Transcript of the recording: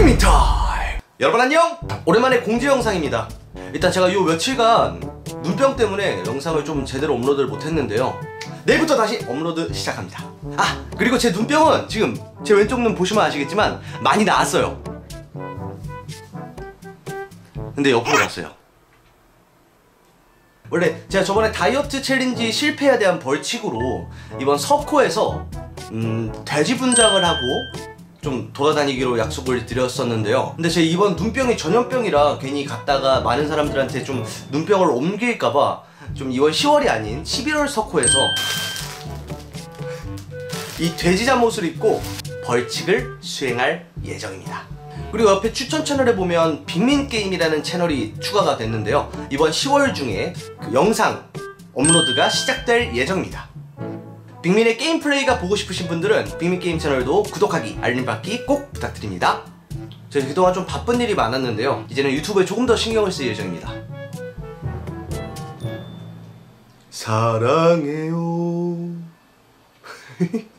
빅민타임 여러분 안녕! 오랜만에 공지 영상입니다. 일단 제가 요 며칠간 눈병 때문에 영상을 좀 제대로 업로드를 못했는데요. 내일부터 다시 업로드 시작합니다. 아 그리고 제 눈병은 지금 제 왼쪽 눈 보시면 아시겠지만 많이 나았어요. 근데 옆으로 갔어요. 원래 제가 저번에 다이어트 챌린지 실패에 대한 벌칙으로 이번 석호에서 음, 돼지 분장을 하고 좀 돌아다니기로 약속을 드렸었는데요. 근데 제 이번 눈병이 전염병이라 괜히 갔다가 많은 사람들한테 좀 눈병을 옮길까봐 좀 이번 10월이 아닌 11월 석호에서 이 돼지 잠옷을 입고 벌칙을 수행할 예정입니다. 그리고 옆에 추천 채널에 보면 빅민게임이라는 채널이 추가가 됐는데요. 이번 10월 중에 그 영상 업로드가 시작될 예정입니다. 빅민의 게임 플레이가 보고 싶으신 분들은 빅민 게임 채널도 구독하기, 알림 받기 꼭 부탁드립니다. 제가 그동안 좀 바쁜 일이 많았는데요. 이제는 유튜브에 조금 더 신경을 쓸 예정입니다. 사랑해요.